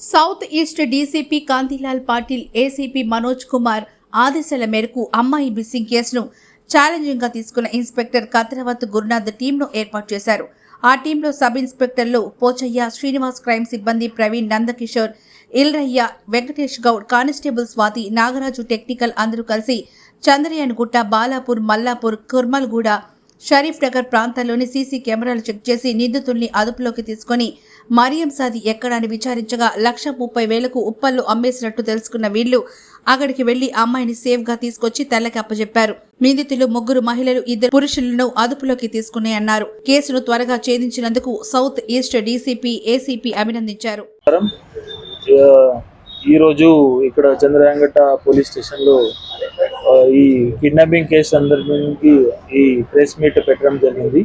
South east DCP Kantilal Patil ACP Manoj Kumar ఆదేశాల మేరకు అమ్మాయి మిస్సింగ్ కేసును ఛాలెంజింగ్గా తీసుకున్న ఇన్స్పెక్టర్ కత్రవత్ గురునాథ్ టీంను ఏర్పాటు చేశారు. ఆ టీంలో సబ్ ఇన్స్పెక్టర్లు పోచయ్య శ్రీనివాస్ క్రైమ్ సిబ్బంది ప్రవీణ్ నందకిషోర్ ఇల్రయ్య వెంకటేష్ గౌడ్ కానిస్టేబుల్ స్వాతి నాగరాజు టెక్నికల్ అందరూ కలిసి చంద్రయాన్ గుట్ట బాలాపూర్ మల్లాపూర్ కుర్మల్గూడ షరీఫ్ నగర్ ప్రాంతాల్లోని సీసీ కెమెరాలు చెక్ చేసి నిందితుల్ని అదుపులోకి తీసుకొని మరియం సాది ఎక్కడని విచారించగా లక్ష ముప్పై వేలకు ఉప్పల్లో అమ్మేసినట్టు తెలుసుకున్న వీళ్ళు అక్కడికి వెళ్ళి అమ్మాయిని సేఫ్గా తీసుకొచ్చి తెల్లకి అప్పజెప్పారు. నిందితులు ముగ్గురు మహిళలు ఇద్దరు పురుషులను అదుపులోకి తీసుకుని అన్నారు. కేసును త్వరగా ఛేదించినందుకు సౌత్ ఈస్ట్ డీసీపీ ఏసీపీ అభినందించారు. ఈరోజు ఇక్కడ చంద్రయాంగట పోలీస్ స్టేషన్లో ఈ కిడ్నాపింగ్ కేసు సందర్భానికి ఈ ప్రెస్ మీట్ పెట్టడం జరిగింది.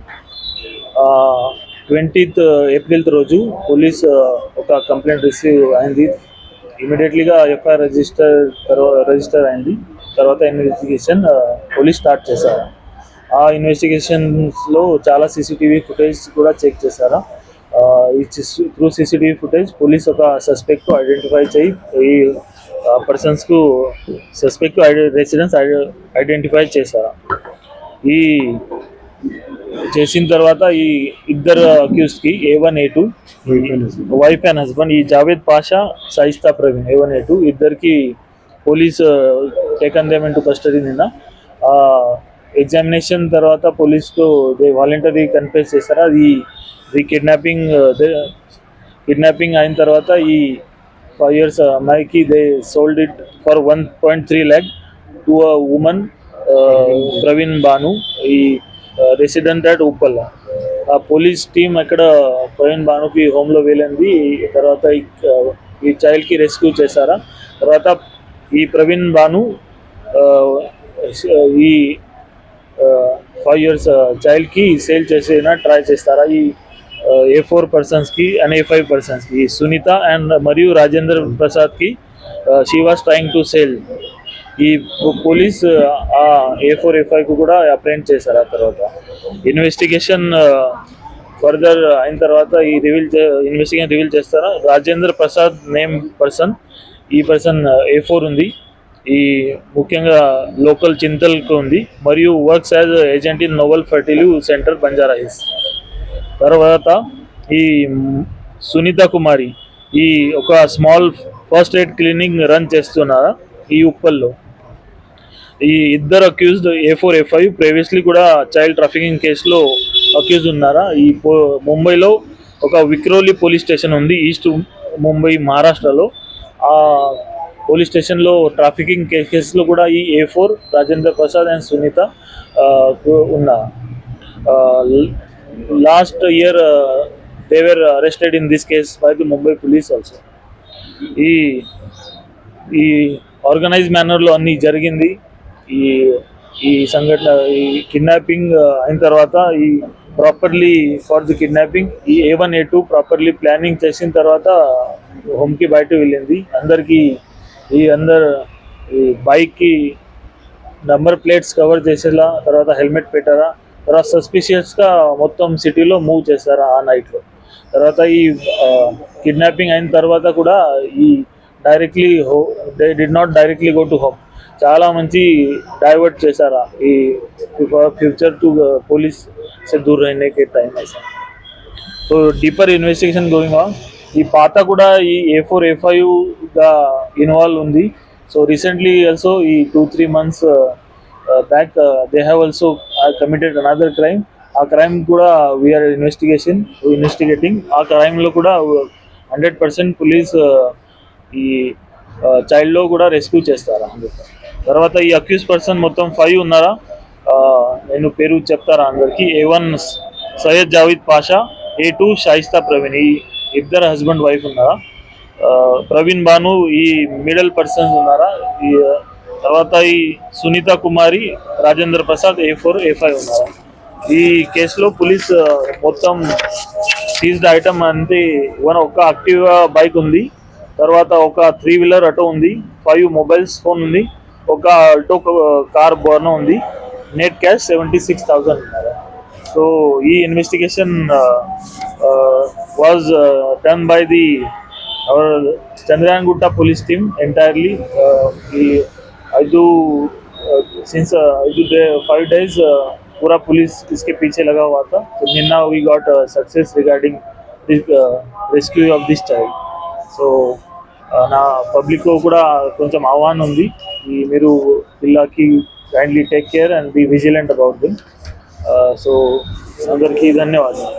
ట్వంటీత్ ఏప్రిల్ రోజు పోలీస్ ఒక కంప్లైంట్ రిసీవ్ అయింది. ఇమీడియట్లీగా ఎఫ్ఐఆర్ రిజిస్టర్ తర్వాత రిజిస్టర్ అయింది. తర్వాత ఇన్వెస్టిగేషన్ పోలీస్ స్టార్ట్ చేశారు. ఆ ఇన్వెస్టిగేషన్స్లో చాలా సీసీటీవీ ఫుటేజ్ కూడా చెక్ చేశారు. ఈ త్రూ సీసీటీవీ ఫుటేజ్ పోలీస్ ఒక సస్పెక్ట్ ఐడెంటిఫై చేయి ఈ పర్సన్స్కు సస్పెక్ట్ రెసిడెన్స్ ఐడెంటిఫై చేశారు. ఈ చేసిన తర్వాత ఈ ఇద్దరు అక్యూస్డ్కి A one A two wife and husband ఈ Javed Pasha Sayista Praveen A one A two ఇద్దరికి police taken them in custody నిన్న. ఎగ్జామినేషన్ తర్వాత పోలీస్కు దే వాలంటరీ కన్ఫ్యూస్ చేశారా. ఈ ఈ కిడ్నాపింగ్ కిడ్నాపింగ్ అయిన తర్వాత ఈ ఫైవ్ ఇయర్స్ అమ్మాయికి they sold it for one point three lakh to a woman Praveen Banu. ఈ రెసిడెంట్ అట్ ఉప్పల్ ఆ పోలీస్ టీం అక్కడ ప్రవీణ్ భానుకి హోమ్లో వెళ్ళింది తర్వాత ఈ చైల్డ్కి రెస్క్యూ చేశారా? తర్వాత ఈ ప్రవీణ్ భాను ఈ ఫైవ్ ఇయర్స్ చైల్డ్కి సేల్ చేసేనా ట్రై చేస్తారా? ఈ ఏ ఫోర్ పర్సన్స్కి అండ్ ఏ ఫైవ్ పర్సన్స్కి సునీత అండ్ మరియు Rajendra ప్రసాద్కి she was trying to sale ఈ పోలీస్ ఆ ఏ ఫోర్ ఏ ఫైవ్కు కూడా అప్రెంట్ చేశారు ఆ తర్వాత. ఇన్వెస్టిగేషన్ ఫర్దర్ అయిన తర్వాత ఈ రివీల్ ఇన్వెస్టిగేషన్ రివీల్ చేస్తారా? రాజేంద్ర ప్రసాద్ నేమ్ పర్సన్ ఈ పర్సన్ ఏ ఫోర్ ఉంది. ఈ ముఖ్యంగా లోకల్ చింతల్కు ఉంది. మరియు works as agent in novel fertility centre Banjara Hills తర్వాత ఈ సునీత కుమారి ఈ ఒక small first aid clinic run చేస్తున్నారా? ఈ ఉప్పల్లో. ఈ ఇద్దరు accused A four A five previously కూడా చైల్డ్ ట్రాఫికింగ్ కేసులో అక్యూజ్ ఉన్నారా? ఈ పో- ముంబైలో ఒక విక్రోలి పోలీస్ స్టేషన్ ఉంది ఈస్ట్ ముంబై మహారాష్ట్రలో. ఆ పోలీస్ స్టేషన్లో ట్రాఫికింగ్ కేసులో కూడా ఈ A four Rajendra Prasad and Sunitha ఉన్న. Last year they were arrested in this case by the Mumbai police also ఈ ఈ ఆర్గనైజ్ మేనర్లో అన్ని జరిగింది. ఈ ఈ సంఘటన ఈ కిడ్నాపింగ్ అయిన తర్వాత ఈ ప్రాపర్లీ ఫర్ ది కిడ్నాపింగ్ ఈ A one A two properly planning చేసిన తర్వాత హోమ్కి బయట వెళ్ళింది. అందరికీ ఈ అందరు ఈ బైక్కి నంబర్ ప్లేట్స్ కవర్ చేసేలా తర్వాత హెల్మెట్ పెట్టారా తర్వాత సస్పిషియస్గా మొత్తం సిటీలో మూవ్ చేస్తారా ఆ నైట్లో తర్వాత ఈ కిడ్నాపింగ్ అయిన తర్వాత కూడా ఈ డైరెక్ట్లీ హో they did not directly go to home చాలా మంచి డైవర్ట్ చేశారా ఈ ఫ్యూచర్ టు పోలీస్ సే దూర్ అయినకే టైం అయితే so deeper investigation going on ఈ పాత కూడా ఈ ఏ ఫోర్ ఏ ఫైవ్గా ఇన్వాల్వ్ ఉంది. సో రీసెంట్లీ ఆల్సో ఈ two three months back they have also committed another crime ఆ క్రైమ్ కూడా వీఆర్ ఇన్వెస్టిగేషన్ ఇన్వెస్టిగేటింగ్ ఆ క్రైమ్లో కూడా హండ్రెడ్ పర్సెంట్ పోలీస్ ఈ చైల్డ్లో కూడా రెస్క్యూ చేస్తారా? తర్వాత ఈ అక్యూజ్ పర్సన్ మొత్తం ఫైవ్ ఉన్నారా? నేను పేరు చెప్తారా అందరికీ? A one Syed Javeed Pasha A two Shaista Praveen ఈ ఇద్దరు హస్బెండ్ వైఫ్ ఉన్నారా? ప్రవీణ్ బాను ఈ మిడిల్ పర్సన్స్ ఉన్నారా? ఈ తర్వాత ఈ Sunitha Kumari Rajendra Prasad A four A five ఉన్నారా? ఈ కేసులో పోలీస్ మొత్తం సీజ్డ్ ఐటమ్ అంటే వన్ ఒక యాక్టివా బైక్ ఉంది. తర్వాత ఒక త్రీ వీలర్ ఆటో ఉంది ఫైవ్ మొబైల్స్ ఫోన్ ఉంది ఒక ఆల్టో కార్ బోర్న ఉంది net cash seventy six thousand ఉన్నారు సో ఈ investigation was done by the our Chandrayan Gutta police team entirely uh, we I do uh, since uh, I do the five days uh, पूरा police इसके पीछे लगा हुआ था so Ninna we got uh, success regarding this uh, rescue of నా public కూడా కొంచెం ఆహ్వానం ఉంది. ఈ మీరు పిల్లకి kindly take care and be vigilant about them so అందరికీ ధన్యవాదాలు.